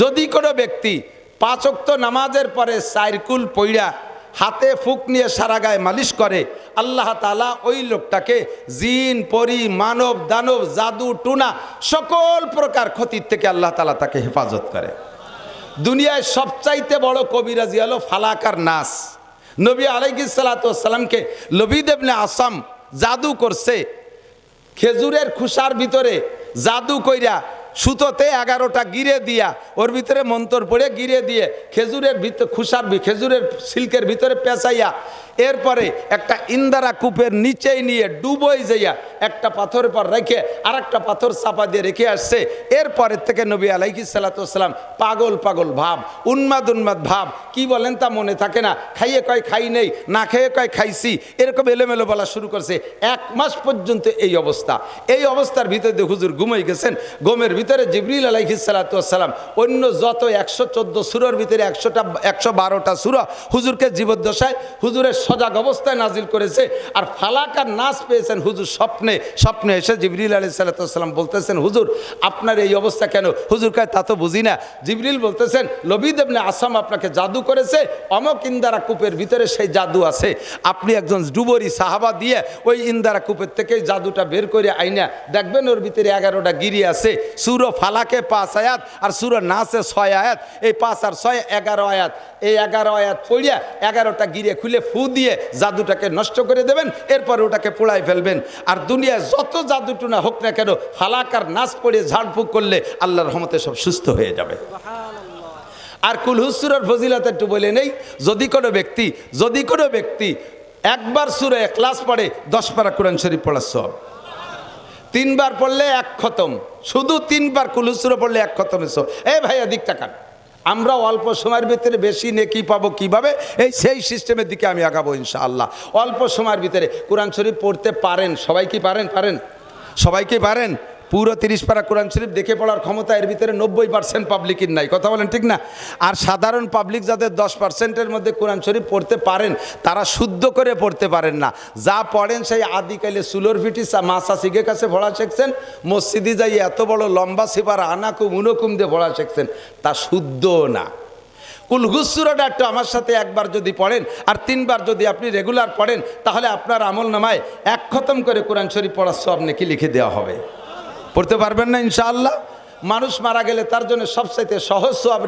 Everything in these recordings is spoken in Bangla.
যদি কোনো ব্যক্তি পাঁচক্ত নামাজের পরে সাইরকুল পইড়া হাতে ফুক নিয়ে সারা গায়ে মালিশ করে, আল্লাহ তালা ওই লোকটাকে জিন, পরি, মানব, দানব, জাদু, টুনা সকল প্রকার ক্ষতির থেকে আল্লাহ তালা তাকে হেফাজত করে। দুনিয়ায় সবচাইতে বড় কবিরাজি হলো ফালাকার নাস। নবী আলাইসালাতামকে লবিদেবনে আসাম জাদু করছে। খেজুরের খুসার ভিতরে জাদু কইরা সুতোতে এগারোটা গিরে দিয়া, ওর ভিতরে মন্তর পড়ে গিরে দিয়ে খেজুরের ভিতর খুসার ভি- খেজুরের সিল্কের ভিতরে পেঁচাইয়া, এরপরে একটা ইন্দারা কূপের নিচেই নিয়ে ডুবোই যাইয়া একটা পাথরের পর রেখে আর একটা পাথর চাপা দিয়ে রেখে আসছে। এরপরের থেকে নবী আলাইহি সাল্লাতাম পাগল পাগল ভাব, উন্মাদ উন্মাদ ভাব, কি বলেন তা মনে থাকে না। খাইয়ে কয় খাই নেই, না খেয়ে কয় খাইছি, এরকম এলোমেলো বলা শুরু করছে। এক মাস পর্যন্ত এই অবস্থা। এই অবস্থার ভিতরে হুজুর ঘুমাই গেছেন গোমের জিবরিল আলাইহি সাল্লাতাম অন্য যত একশো চোদ্দ সুরোর ভিতরে একশোটা, একশো বারোটা সুর হুজুরকে জীবদ্দশায় হুজুরের সজাগ অবস্থায় নাজিল করেছে, আর ফালাকার নাচ পেয়েছেন হুজুর স্বপ্নে স্বপ্নে এসে জিবরিল আলি সাল্লাতাম বলতেছেন, হুজুর, আপনার এই অবস্থা কেন? হুজুর কায়, তা তো বুঝি না। জিবরিল বলতেছেন লবিদেবনে আসাম আপনাকে জাদু করেছে, অমক ইন্দারা কূপের ভিতরে সেই জাদু আছে। আপনি একজন ডুবরি সাহাবা দিয়ে ওই ইন্দারা কূপের থেকে জাদুটা বের করে আইনা, দেখবেন ওর ভিতরে এগারোটা গিরি আছে সুরো ফালাকে পাঁচ আয়াত আর সুরো নাচে ছয় আয়াত। এই পাঁচ আর ছয় এগারো আয়াত। এই এগারো আয়াত পড়িয়া এগারোটা গিরে খুলে ফু দিয়ে জাদুটাকে নষ্ট করে দেবেন, এরপর ওটাকে পোড়াই ফেলবেন। আর দুনিয়ায় যত জাদুটুনা হোক না কেন, ফালাক আর নাচ পড়ে ঝাড়ফুঁক করলে আল্লাহর রহমতে সব সুস্থ হয়ে যাবে। আর কুলহুসুরের ফজিলত একটু বলে নেই, যদি কোনো ব্যক্তি, যদি কোনো ব্যক্তি একবার সুরে ক্লাস পড়ে, দশ পারা কোরআন শরীফ পড়ার সব। তিনবার পড়লে এক খতম। শুধু তিনবার কুলুসুরে পড়লে এক খতম এসো। এই ভাইয়া দিক কান আমরা অল্প সময়ের ভিতরে বেশি নেকি পাবো কীভাবে? এই সেই সিস্টেমের দিকে আমি আগাবো ইনশাআল্লাহ। অল্প সময়ের ভিতরে। কোরআন শরীফ পড়তে পারেন। সবাই কি পারেন? পারেন? সবাই কি পারেন? পুরো তিরিশ পারা কোরআন শরীফ দেখে পড়ার ক্ষমতা এর ভিতরে নব্বই পার্সেন্ট পাবলিকের নাই। কথা বলেন ঠিক না? আর সাধারণ পাবলিক যাদের দশ পার্সেন্টের মধ্যে কোরআন শরীফ পড়তে পারেন, তারা শুদ্ধ করে পড়তে পারেন না। যা পড়েন সেই আদিকালে সুলোর ফিটি মাসা সিগে কাছে পড়া শিখছেন, মসজিদে যাই এত বড় লম্বা সিপার আনাকুম উনকুম দিয়ে পড়া শিখছেন, তা শুদ্ধ না। কুলহুসুরাটা একটু আমার সাথে একবার যদি পড়েন আর তিনবার যদি আপনি রেগুলার পড়েন, তাহলে আপনার আমল নামায় এক খতম করে কোরআন শরীফ পড়ার সব নাকি লিখে দেওয়া হবে। পড়তে পারবেন না, ইনশাআল্লাহ। মানুষ মারা গেলে তার জন্য সবচাইতে সহজ সোয়াব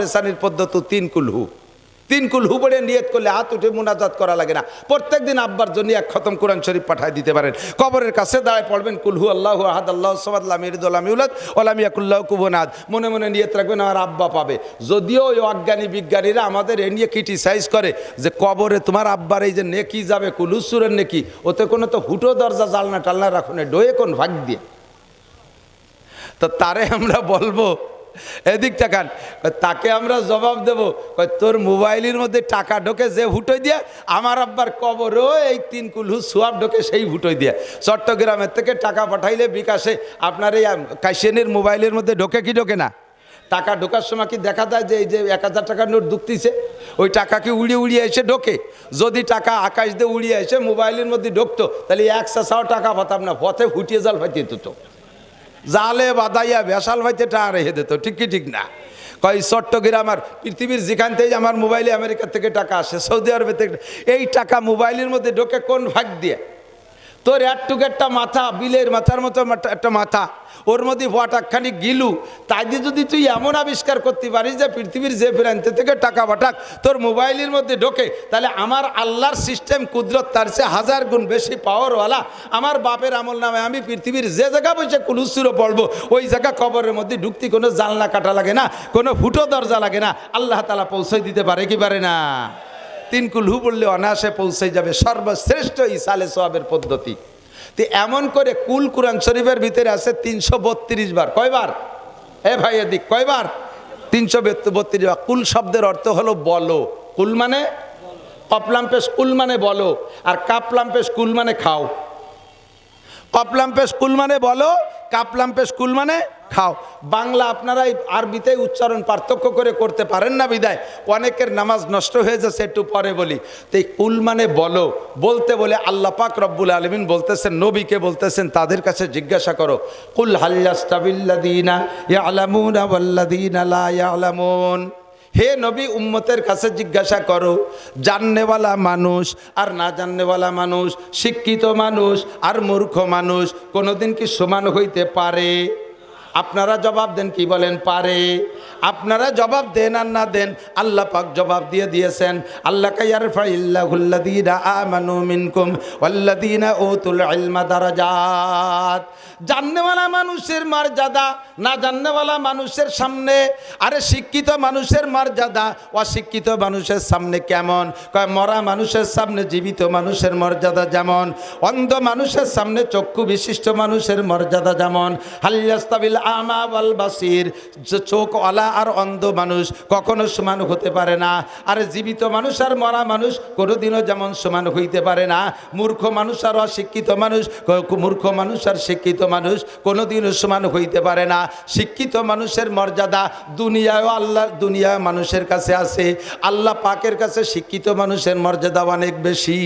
পদ্ধতি তিন কুলহু। তিন কুলহু পড়ে নিয়ত করলে হাত উঠে মোনাজাত করা লাগে না। প্রত্যেক দিন আব্বার জন্য এক খতম কোরআন শরীফ পাঠায় দিতে পারেন। কবরের কাছে দাঁড়ায় পড়বেন, কুলহু আল্লাহ আহাদ, আল্লাহ সমাদুল্লাহ মিরদুল্লামিউলাদ ওলামিয়াকুল্লাহ কুবনাদ মনে মনে নিয়ত রাখবেন, আমার আব্বা পাবে। যদিও ওই অজ্ঞানী বিজ্ঞানীরা আমাদের এ নিয়ে ক্রিটিসাইজ করে যে কবরে তোমার আব্বার এই যে নেকি যাবে কুলুসুরের নেকি, ওতে কোনো তো হুটো দরজা জালনা টালনা রাখুন ডোয়ে কোন ভাগ দিয়ে। তো তারে আমরা বলব। এদিক টাকান তাকে আমরা জবাব দেব। তোর মোবাইলের মধ্যে টাকা ঢোকে যে ভুটোই দিয়ে, আমার আব্বার কবরও এই তিন কুলহু সোয়াব ঢোকে সেই ভুটোই দিয়ে। চট্টগ্রামের থেকে টাকা পাঠাইলে বিকাশে আপনার এই কাশিয়ানির মোবাইলের মধ্যে ঢোকে কি ঢোকে না? টাকা ঢোকার সময় কি দেখা যায় যে এই যে এক হাজার টাকার নোট ঢুকতিছে ওই টাকা কি উড়িয়ে উড়িয়ে এসে ঢোকে? যদি টাকা আকাশ দিয়ে উড়িয়ে এসে মোবাইলের মধ্যে ঢুকতো, তাহলে চাও টাকা পাতাম না, পথে ফুটিয়ে জাল ফাইতে তো জালে বাদাইয়া বেশাল ভাইতে টাকা রেখে দিত। ঠিক কি ঠিক না? কয়, চট্টগ্রাম আর পৃথিবীর যেখান থেকে আমার মোবাইলে আমেরিকা থেকে টাকা আসে, সৌদি আরবে থেকে এই টাকা মোবাইলের মধ্যে ঢোকে কোন ভাগ দিয়ে? তোর একটুক একটা মাথা, বিলের মাথার মতো একটা মাথা। ওর মধ্যে ফটাকখানি গিলু। তাই দিয়ে যদি তুই এমন আবিষ্কার করতে পারিস যে পৃথিবীর যে প্রান্ত থেকে টাকা পাঠাক তোর মোবাইলের মধ্যে ঢোকে, তাহলে আমার আল্লাহর সিস্টেম কুদরত তার চেয়ে হাজার গুণ বেশি পাওয়ারওয়ালা আমার বাপের আমল নামে আমি পৃথিবীর যে জায়গা বসে কুলুসুরো পড়ব, ওই জায়গা কবরের মধ্যে ঢুকতে কোনো জানলা কাটা লাগে না, কোনো ফুটো দরজা লাগে না। আল্লাহ তালা পৌঁছে দিতে পারে কি পারে না? তিন কুলহু বললে অনায়াসে পৌঁছে যাবে। সর্বশ্রেষ্ঠ ইসালে সোয়াবের পদ্ধতি। তো এমন করে কুল কুরআন শরীফের ভিতরে আছে তিনশো বত্রিশ বার। কয়বার? এ ভাই এদিক, কয়বার? তিনশো বত্রিশ বার। কুল শব্দের অর্থ হলো বলো। কুল মানে? কপলাম্পে কুল মানে বলো। আর কাপলাম্পে কুল মানে খাও। কপলাম্পে কুল মানে বলো কাপলাম্পে স্কুল মানে? খাও। বাংলা আপনারা আরবিতে উচ্চারণ পার্থক্য করে করতে পারেন না বিদায়। অনেকের নামাজ নষ্ট হয়ে যাচ্ছে, একটু পরে বলি। তো এই কুল মানে বলো। বলতে বলে আল্লাহ পাক রব্বুল আলমিন বলতেছেন, নবীকে বলতেছেন, তাদের কাছে জিজ্ঞাসা করো। কুল হাল্লাস্তাবিল্লাদিনা ইয়ালামুনা আলা ইয়া ইয়ালামুন। হে নবী উম্মতের কাছে জিজ্ঞাসা করো, জাননেওয়ালা মানুষ আর না জাননেওয়ালা মানুষ, শিক্ষিত মানুষ আর মূর্খ মানুষ কোনোদিন কি সমান হইতে পারে? আপনারা জবাব দেন কি বলেন, পারে। আপনারা জবাব দেন আর না দেন, আল্লাহ পাক জবাব দিয়ে দিয়েছেন। আল্লাহ জাননেওয়ালা মানুষের মর্যাদা, না জাননেওয়ালা মানুষের সামনে, আরে শিক্ষিত মানুষের মর্যাদা, অশিক্ষিত মানুষের সামনে কেমন? কয়, মরা মানুষের সামনে জীবিত মানুষের মর্যাদা যেমন, অন্ধ মানুষের সামনে চক্ষু বিশিষ্ট মানুষের মর্যাদা যেমন হালিয়াস্তাবিল আমা ওয়াল বাসির, চোখ আর অন্ধ মানুষ কখনো সমান হতে পারে না। আর জীবিত মানুষ আর মরা মানুষ কোনোদিনও যেমন সমান হইতে পারে না। মূর্খ মানুষ আর অশিক্ষিত মানুষ মূর্খ মানুষ আর শিক্ষিত মানুষ কোনোদিনও সমান হইতে পারে না। শিক্ষিত মানুষের মর্যাদা দুনিয়ায় আল্লাহ দুনিয়ায় মানুষের কাছে আছে। আল্লাহ পাকের কাছে শিক্ষিত মানুষের মর্যাদা অনেক বেশি।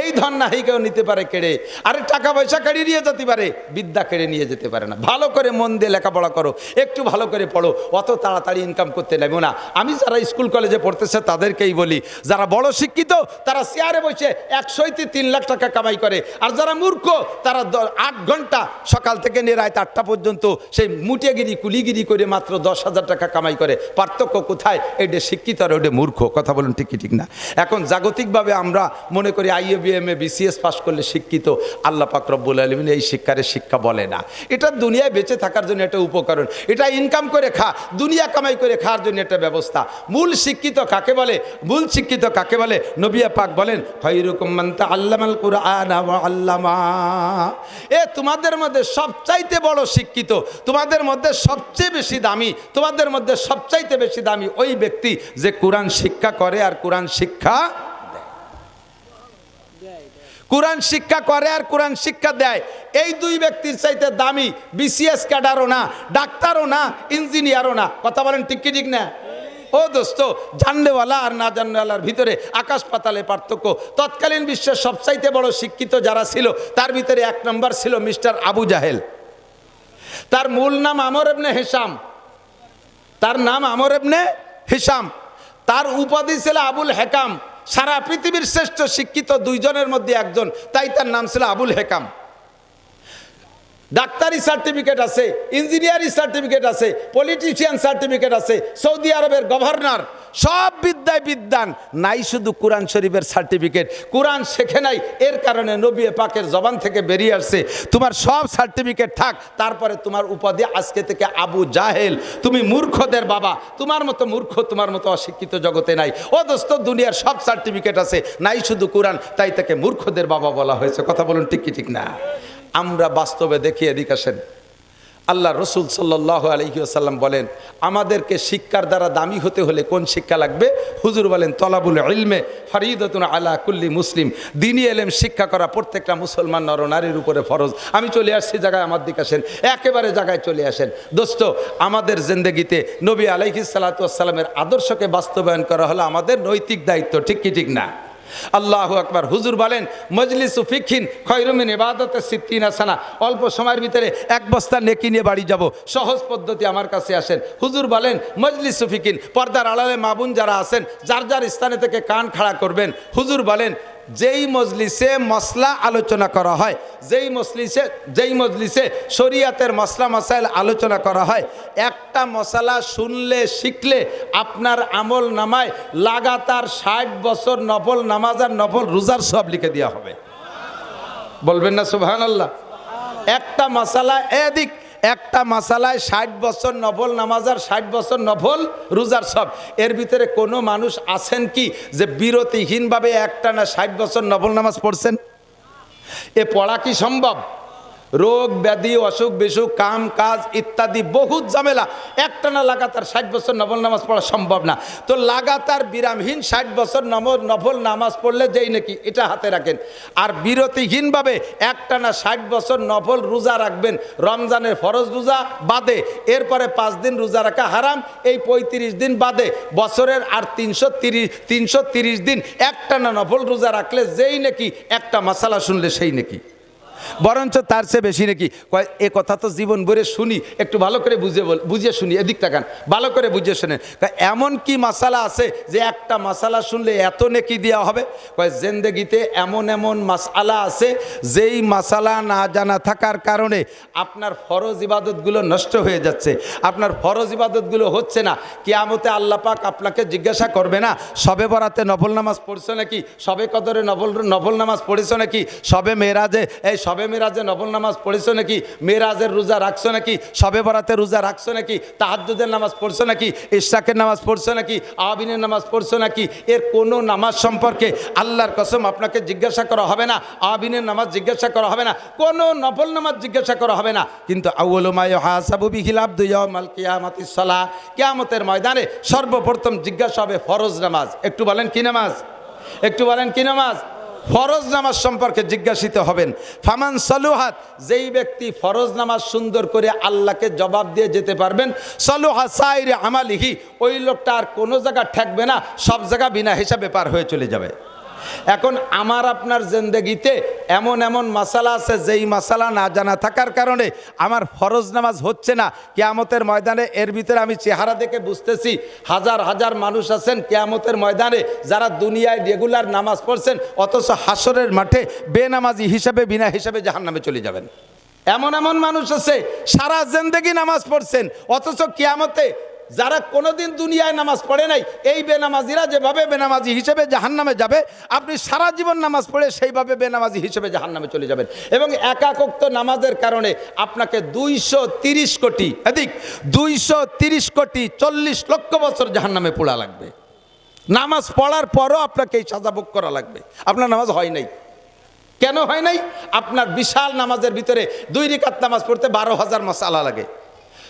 এই ধন নাহি কেউ নিতে পারে কেড়ে, আরে টাকা পয়সা কেড়ে নিয়ে যেতে পারে, বিদ্যা কেড়ে নিয়ে যেতে পারে না। ভালো করে মন দিয়ে লেখাপড়া করো, একটু ভালো করে পড়ো, অত তাড়াতাড়ি ইনকাম করতে নেব না। আমি যারা স্কুল কলেজে পড়তেছে তাদেরকেই বলি, যারা বড় শিক্ষিত, তারা চেয়ারে বসে একশোইতে তিন লাখ টাকা কামাই করে, আর যারা মূর্খ, তারা আট ঘণ্টা সকাল থেকে নিয়ে রাত আটটা পর্যন্ত সেই মুটিয়াগিরি কুলিগিরি করে মাত্র দশ হাজার টাকা কামাই করে। পার্থক্য কোথায়? এটা শিক্ষিত আর ওটা মূর্খ, কথা বলুন ঠিক কি ঠিক না? এখন জাগতিকভাবে আমরা মনে করি আইএবিএমএ বিসিএস পাস করলে শিক্ষিত, আল্লাহ পাক রব্বুল আলমিন এই শিক্ষারে শিক্ষা বলে না। এটা দুনিয়ায় বেঁচে থাকার জন্য একটা উপকরণ। এটা ইনকাম করে খা, দুনিয়া কামাই করে খাওয়ার জন্য একটা ব্যবস্থা। মূল শিক্ষিত কাকে বলে? মূল শিক্ষিত কাকে বলে? নবিয়া পাক বলেন, খৈরুকুম মান্তা আল্লামাল এ, তোমাদের মধ্যে সবচাইতে বড় শিক্ষিত, তোমাদের মধ্যে সবচেয়ে বেশি দামি, তোমাদের মধ্যে সবচাইতে বেশি দামি ওই ব্যক্তি যে কোরআন শিক্ষা করে আর কোরআন শিক্ষা কোরআন শিক্ষা করে আর কোরআন শিক্ষা দেয়। এই দুই ব্যক্তির চাইতে দামি বিসিএস ক্যাডারও না, ডাক্তারও না, ইঞ্জিনিয়ারও না। কথা বলেন ঠিক কি, ঠিক না? ও দোস্ত জাননেওয়ালা আর না জাননেওয়ালার ভিতরে আকাশ পাতালে পার্থক্য। তৎকালীন বিশ্বের সবচাইতে বড় শিক্ষিত যারা ছিল, তার ভিতরে এক নম্বর ছিল মিস্টার আবু জাহেল। তার মূল নাম আমর এবনে হেসাম। তার নাম আমর এবনে হিসাম। তার উপাধি ছিল আবুল হেকাম। সারা পৃথিবীর শ্রেষ্ঠ শিক্ষিত দুইজনের মধ্যে একজন তাই তার নাম ছিল আবুল হেকাম। ডাক্তারি সার্টিফিকেট আছে, ইঞ্জিনিয়ারিং সার্টিফিকেট আছে, পলিটিশিয়ান সার্টিফিকেট আছে, সৌদি আরবের গভর্নর, সব বিদ্যায় বিদ্যান, নাই শুধু কোরআন শরীফের সার্টিফিকেট। কোরআন শেখে নাই, এর কারণে নবী পাকের জবান থেকে বেরিয়ে আসছে। তোমার সব সার্টিফিকেট থাক, তারপরে তোমার উপাধি আজকে থেকে আবু জাহেল। তুমি মূর্খদের বাবা, তোমার মতো মূর্খ, তোমার মতো অশিক্ষিত জগতে নাই। ও দোস্ত, দুনিয়ার সব সার্টিফিকেট আছে, নাই শুধু কোরআন, তাই তাকে মূর্খদের বাবা বলা হয়েছে। কথা বলুন ঠিক কি, ঠিক না? আমরা বাস্তবে দেখি এদিকে আসেন আল্লাহ রসুল সাল্লাহ আলহিউসাল্লাম বলেন, আমাদেরকে শিক্ষার দ্বারা দামি হতে হলে কোন শিক্ষা লাগবে? হুজুর বলেন, তলাবুল ইলমে ফরিদতুন আলা কুল্লি মুসলিম। দিনী এলেম শিক্ষা করা প্রত্যেকটা মুসলমান নর নারীর উপরে ফরজ। আমি চলে আসছি জায়গায়, আমার দিকে আসেন। একেবারে জায়গায় চলে আসেন। দোস্ত, আমাদের জিন্দগিতে নবী আলাইহি সালাতামের আদর্শকে বাস্তবায়ন করা হলো আমাদের নৈতিক দায়িত্ব, ঠিক কি ঠিক না? আল্লাহ আকবার। হুজুর বলেন, মজলিস ফিক্ষিন খৈরুমিন এবাদতের সিদ্দিন আসানা অল্প সময়ের ভিতরে এক বস্তা নেকি নিয়ে বাড়ি যাব। সহজ পদ্ধতি আমার কাছে আসেন। হুজুর বলেন, মজলিস ফিকিন পর্দার আড়ালে মাবুন যারা আছেন, যার যার স্থানে থেকে কান খাড়া করবেন। হুজুর বলেন যেই মজলিসে মশলা আলোচনা করা হয়, যেই মজলিসে যেই মজলিসে শরিয়াতের মশলা মশাইল আলোচনা করা হয়, একটা মশলা শুনলে, শিখলে আপনার আমল নামায় লাগাতার ষাট বছর নফল নামাজ আর নফল রোজার সব লিখে দেওয়া হবে। বলবেন না সুবহান আল্লাহ একটা মশালা এদিক একটা মাসালায় ষাট বছর নফল, নামাজার ষাট বছর নফল, রোজার সব। এর ভিতরে কোনো মানুষ আছেন কি যে বিরতিহীনভাবে একটা না ষাট বছর নফল নামাজ পড়ছেন? এ পড়া কি সম্ভব? রোগ, ব্যাধি, অসুখ, বিসুখ, কাম, কাজ ইত্যাদি বহুত ঝামেলা। একটানা লাগাতার ষাট বছর নফল নামাজ পড়া সম্ভব না। তো লাগাতার বিরামহীন ষাট বছর নফল নামাজ পড়লে যেই নাকি এটা হাতে রাখেন। আর বিরতিহীনভাবে একটানা ষাট বছর নফল রোজা রাখবেন। রমজানের ফরজ রোজা বাদে, এরপরে পাঁচ দিন রোজা রাখা হারাম, এই পঁয়ত্রিশ দিন বাদে বছরের আর তিনশো তিরিশ তিনশো তিরিশ দিন একটানা নফল রোজা রাখলে যেই নাকি একটা মশালা শুনলে সেই নাকি। বরঞ্চ তার চেয়ে বেশি নাকি? কয়, এ কথা তো জীবন ভরে শুনি, একটু ভালো করে বুঝে বল, বুঝিয়ে শুনি, এদিক তাকান, ভালো করে বুঝিয়ে শোনেন। এমন কি মশালা আছে যে একটা মশালা শুনলে এত নেকি দেওয়া হবে? কয়, জেন্দেগিতে এমন এমন মশালা আছে যেই মশালা না জানা থাকার কারণে আপনার ফরজ ইবাদতগুলো নষ্ট হয়ে যাচ্ছে। আপনার ফরজ ইবাদতগুলো হচ্ছে না। কিয়ামতে আল্লাহ পাক আপনাকে জিজ্ঞাসা করবে না, সবে বরাতে নফল নামাজ পড়ছো নাকি? সবে কদরে নফল নফল নামাজ পড়েছো নাকি? সবে মেরাজে এই সবে মেরাজে নফল নামাজ পড়েছো নাকি? মেরাজের রোজা রাখছো নাকি? সবে বরাতে রোজা রাখছো নাকি? তাহাজ্জুদের নামাজ পড়ছো নাকি? ইশাকের নামাজ পড়ছো নাকি? আবিনের নামাজ পড়ছো নাকি? এর কোনো নামাজ সম্পর্কে আল্লাহর কসম আপনাকে জিজ্ঞাসা করা হবে না, আবিনের নামাজ জিজ্ঞাসা করা হবে না, কোনো নফল নামাজ জিজ্ঞাসা করা হবে না। কিন্তু কিয়ামতের ময়দানে সর্বপ্রথম জিজ্ঞাসা হবে ফরজ নামাজ। একটু বলেন কি নামাজ? একটু বলেন কি নামাজ? ফরজ নামাজ সম্পর্কে জিজ্ঞাসিত হবেন। ফামান সালুহাত, যেই ব্যক্তি ফরজ নামাজ সুন্দর করে আল্লাহকে জবাব দিয়ে যেতে পারবেন, সালুহা সাইরে আমালিহি, ওই লোকটা আর কোনো জায়গা ঠেকবে না, সব জায়গা বিনা হিসাবে পার হয়ে চলে যাবে। এখন আমার আপনার জেন্দেগিতে এমন এমন মশালা আছে, যেই মশালা না জানা থাকার কারণে আমার ফরজ নামাজ হচ্ছে না। কেয়ামতের ময়দানে এর ভিতরে আমি চেহারা দেখে বুঝতেছি, হাজার হাজার মানুষ আছেন কেয়ামতের ময়দানে যারা দুনিয়ায় রেগুলার নামাজ পড়ছেন, অথচ হাসরের মাঠে বেনামাজি হিসাবে, বিনা হিসাবে জাহান নামে চলে যাবেন। এমন এমন মানুষ আছে, সারা জেন্দেগি নামাজ পড়ছেন, অথচ কিয়ামতে যারা কোনোদিন দুনিয়ায় নামাজ পড়ে নাই, এই বেনামাজিরা যেভাবে বেনামাজি হিসেবে জাহান্নামে যাবে, আপনি সারা জীবন নামাজ পড়ে সেইভাবে বেনামাজি হিসেবে জাহান্নামে চলে যাবেন। এবং একাকোক্ত নামাজের কারণে আপনাকে দুইশো তিরিশ কোটি, এদিক, দুইশো তিরিশ কোটি চল্লিশ লক্ষ বছর জাহান্নামে পোড়া লাগবে। নামাজ পড়ার পরও আপনাকে এই সাজা ভোগ করা লাগবে। আপনার নামাজ হয় নাই। কেন হয় নাই? আপনার বিশাল নামাজের ভিতরে দুই রিকাত নামাজ পড়তে বারো হাজার মশালা লাগে।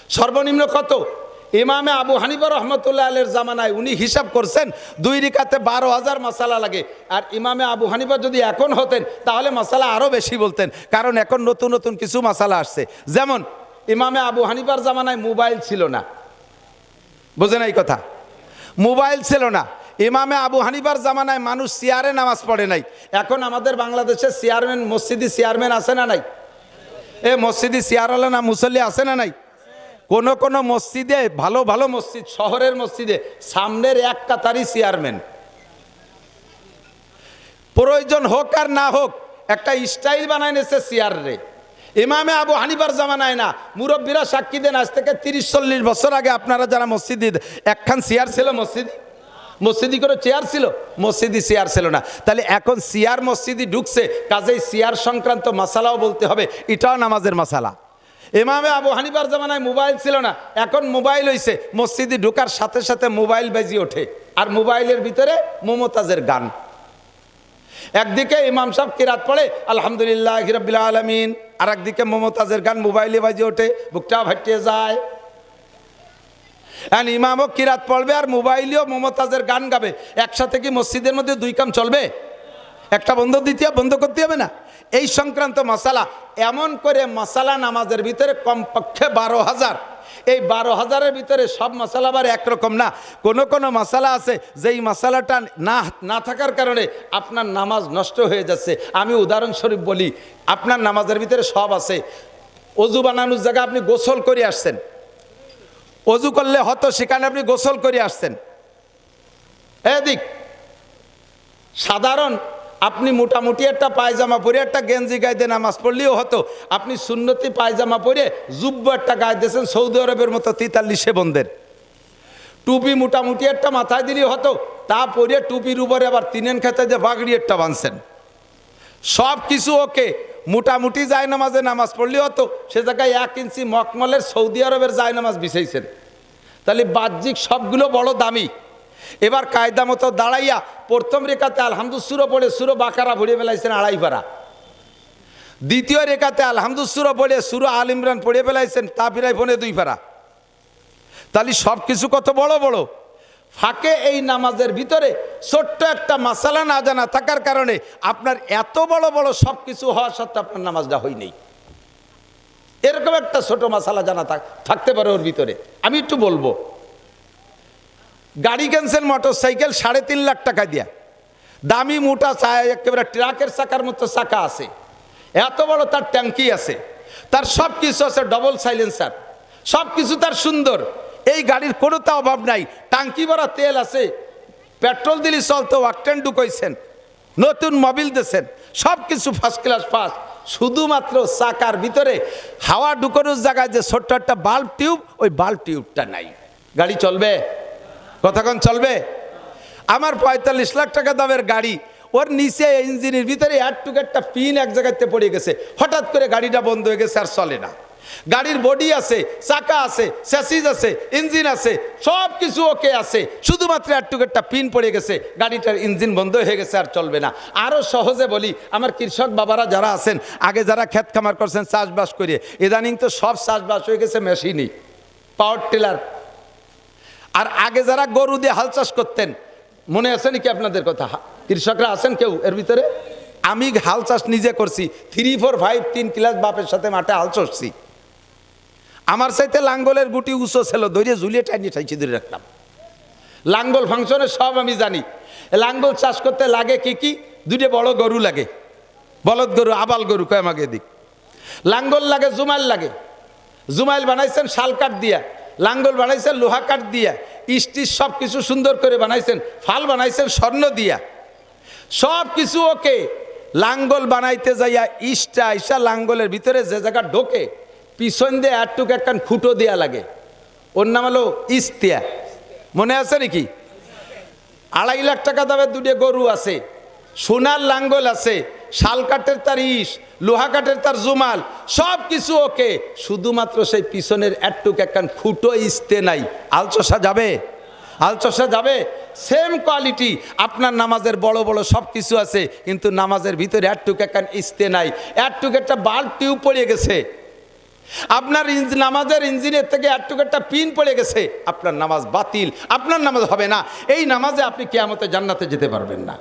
সর্বনিম্ন কত? ইমামে আবু হানিফা রহমতুল্লাহ আলের জামানায় উনি হিসাব করছেন, দুই রিকাতে বারো হাজার মশালা লাগে। আর ইমামে আবু হানিফা যদি এখন হতেন, তাহলে মশালা আরও বেশি বলতেন, কারণ এখন নতুন নতুন কিছু মশালা আসছে। যেমন, ইমামে আবু হানিফার জামানায় মোবাইল ছিল না। বোঝেন এই কথা? মোবাইল ছিল না। ইমামে আবু হানিবার জামানায় মানুষ চেয়ারে নামাজ পড়ে নাই। এখন আমাদের বাংলাদেশে চেয়ারম্যান, মসজিদি চেয়ারম্যান আছে না নাই? এ মসজিদি চেয়ারওয়ালা না মুসল্লি আছে না নাই? কোন কোন মসজিদে, ভালো ভালো মসজিদ, শহরের মসজিদে, সামনের এক কাতারই চেয়ারম্যান। প্রয়োজন হোক আর না হোক, একটা স্টাইল বানায় নিয়েছে চেয়ার ইমামে আবু হানিফার জামানায় না, মুরব্বীরা সাক্ষী দেন, আজ থেকে তিরিশ চল্লিশ বছর আগে আপনারা যারা মসজিদে, একখান চেয়ার ছিল মসজিদ? মসজিদি করে চেয়ার ছিল? মসজিদি চেয়ার ছিল না। তাহলে এখন চেয়ার মসজিদি ঢুকছে, কাজেই চেয়ার সংক্রান্ত মশালাও বলতে হবে, এটাও নামাজের মশালা। ইমামে আবু হানিবার জামানায় মোবাইল ছিল না। এখন মোবাইল হইছে। মসজিদে ঢোকার সাথে সাথে মোবাইল বাজি ওঠে। আর মোবাইলের ভিতরে মমতাজের গান। একদিকে ইমাম সাহেব কিরাত পড়ে, আলহামদুলিল্লাহ হিরবিল্লা আলমিন। আর একদিকে মমতাজের গান মোবাইলে বাজি ওঠে। বুকটা ভাটিয়ে যায়। ইমামও কিরাত পড়বে আর মোবাইলেও মমতাজের গান গাবে। একসাথে কি মসজিদের মধ্যে দুই কাম চলবে? একটা বন্ধ দিতে হবে, বন্ধ করতে হবে না। এই সংক্রান্ত মশালা এমন করে মশালা নামাজের ভিতরে কমপক্ষে বারো হাজার। এই বারো হাজারের ভিতরে সব মশালা আবার একরকম না। কোনো কোনো মশালা আছে যেই মশালাটা না না থাকার কারণে আপনার নামাজ নষ্ট হয়ে যাচ্ছে। আমি উদাহরণস্বরূপ বলি আপনার নামাজের ভিতরে সব আছে। অজু বানানোর জায়গায় আপনি গোসল করে আসছেন। অজু করলে হতো সেখানে আপনি গোসল করে আসছেন। এদিক সাধারণ আপনি মোটামুটি একটা পায়জামা পরে একটা গেঞ্জি গায়ে দিয়ে নামাজ পড়লেও হতো। আপনি সুন্নতি পায়জামা পরে জুব্ব একটা গায়ে দিয়েছেন সৌদি আরবের মতো তিতাল্লিশে বন্ধের টুপি মোটামুটি একটা মাথায় দিলেই হতো, তা পরে টুপির উপরে আবার তিনেন খেতে যে বাগড়ি একটা বাঁধছেন সব কিছু ওকে, মোটামুটি যায় নামাজে নামাজ পড়লেও হতো, সে জায়গায় এক ইঞ্চি মকমলের সৌদি আরবের যায় নামাজ বিছাইছেন। তাহলে বাহ্যিক সবগুলো বড় দামি। এবার কায়দা মতো দাঁড়াইয়া প্রথম রেখাতে আলহামদু সুরো পড়ে সুরো বাকারা ভরিয়ে ফেলাইছেন আড়াই পারা দ্বিতীয় রেখাতে আলহামদুসুরা পড়ে সুরো আল ইমরান পড়ে ফেলাইছেন তা ফিরাই ফোনে দুই পারা তাহলে সব কিছু কত বড় বড়? ফাঁকে এই নামাজের ভিতরে ছোট্ট একটা মাসালা না জানা থাকার কারণে আপনার এত বড় বড় সব কিছু হওয়া সত্ত্বেও আপনার নামাজটা হয়নি এরকম একটা ছোট মশালা জানা থাক থাকতে পারে ওর ভিতরে। আমি একটু বলব গাড়ি ক্যান্সেল মোটর সাইকেল সাড়ে তিন লাখ টাকা দিয়া। দামি মোটা একেবারে ট্রাকের চাকার মতো চাকা আছে। এত বড় তার ট্যাঙ্কি আছে। তার সব কিছু আছে ডবল সাইলেন্সার সব কিছু তার সুন্দর। এই গাড়ির কোনো তা অভাব নাই। টাঙ্কি ভরা তেল আছে। পেট্রোল দিলি চলতো ওয়াকটেন ঢুকাইছেন। নতুন মোবিল দিয়েছেন সব কিছু ফার্স্ট ক্লাস ফার্স্ট শুধুমাত্র চাকার ভিতরে হাওয়া ঢুকানোর জায়গায় যে ছোট্ট একটা বাল্ব টিউব ওই বাল্ব টিউবটা নাই। গাড়ি চলবে? কতক্ষণ চলবে? আমার পঁয়তাল্লিশ লাখ টাকা দামের গাড়ি, ওর নিচে ইঞ্জিনের ভিতরে একটুক একটা পিন এক জায়গাতে পড়ে গেছে। হঠাৎ করে গাড়িটা বন্ধ হয়ে গেছে আর চলে না। গাড়ির বডি আছে, চাকা আছে স্যাসিজ আছে ইঞ্জিন আছে সব কিছু ওকে আছে। শুধুমাত্র একটুক একটা পিন পড়ে গেছে, গাড়িটার ইঞ্জিন বন্ধ হয়ে গেছে আর চলবে না। আরও সহজে বলি, আমার কৃষক বাবারা যারা আছেন, আগে যারা ক্ষেত খামার করছেন, চাষবাস করে ইদানিং তো সব চাষবাস হয়ে গেছে মেশিনই। পাওয়ার টিলার আর আগে যারা গরু দিয়ে হাল চাষ করতেন, মনে আছে নাকি আপনাদের কথা? কৃষকরা আছেন কেউ এর ভিতরে? আমি হাল চাষ নিজে করছি থ্রি ফোর ফাইভ তিন ক্লাস বাপের সাথে মাঠে হাল চড়ছি। আমার সাথে লাঙ্গলের গুটি উঁচু ছিল দৈরে ঝুলিয়ে টাইনি ঠাইছি ধরে রাখতাম লাঙ্গল ফাংশনে সব আমি জানি। লাঙ্গল চাষ করতে লাগে কি কি? দুটো বড় গরু লাগে। বলদ গরু, আবাল গরু, কয় আমাকে দিক লাঙ্গল লাগে, জুমাইল লাগে। জুমাইল বানাইছেন শাল কাঠ দিয়া। লাঙ্গল বানাইছেন, লোহা কাঠ দিয়া স্টিচ সব কিছু সুন্দর করে বানাইছেন, ফাল বানাইছেন, স্বর্ণ দিয়া। সব কিছু ওকে। লাঙ্গল বানাইতে যাইয়া ইষ্টা ইসা লাঙ্গলের ভিতরে যে জায়গা ঢোকে, পিছন দিয়ে একটুক একখান ফুটো দেয়া লাগে। ওর নাম হলো ইস্তিয়া। মনে আছে নাকি? আড়াই লাখ টাকা দামের দুটো গরু আছে, সোনার লাঙ্গল আছে শাল কাঠের তার ইস, লোহা কাঠের তার জুমাল, সব কিছু ওকে। শুধুমাত্র সেই পিছনের একটুক একখান ফুটো ইস্তে নাই। আলচসা যাবে? আলচসা যাবে? সেম কোয়ালিটি আপনার নামাজের বড় বড় সব কিছু আছে, কিন্তু নামাজের ভিতরে একটুক একখান ইস্তে নাই। একটুক একটা বাল্ব টিউব পড়ে গেছে। আপনার নামাজের ইঞ্জিনের থেকে একটুকু একটা পিন পড়ে গেছে। আপনার নামাজ বাতিল, আপনার নামাজ হবে না। এই নামাজে আপনি কেয়ামতে জান্নাতে যেতে পারবেন না।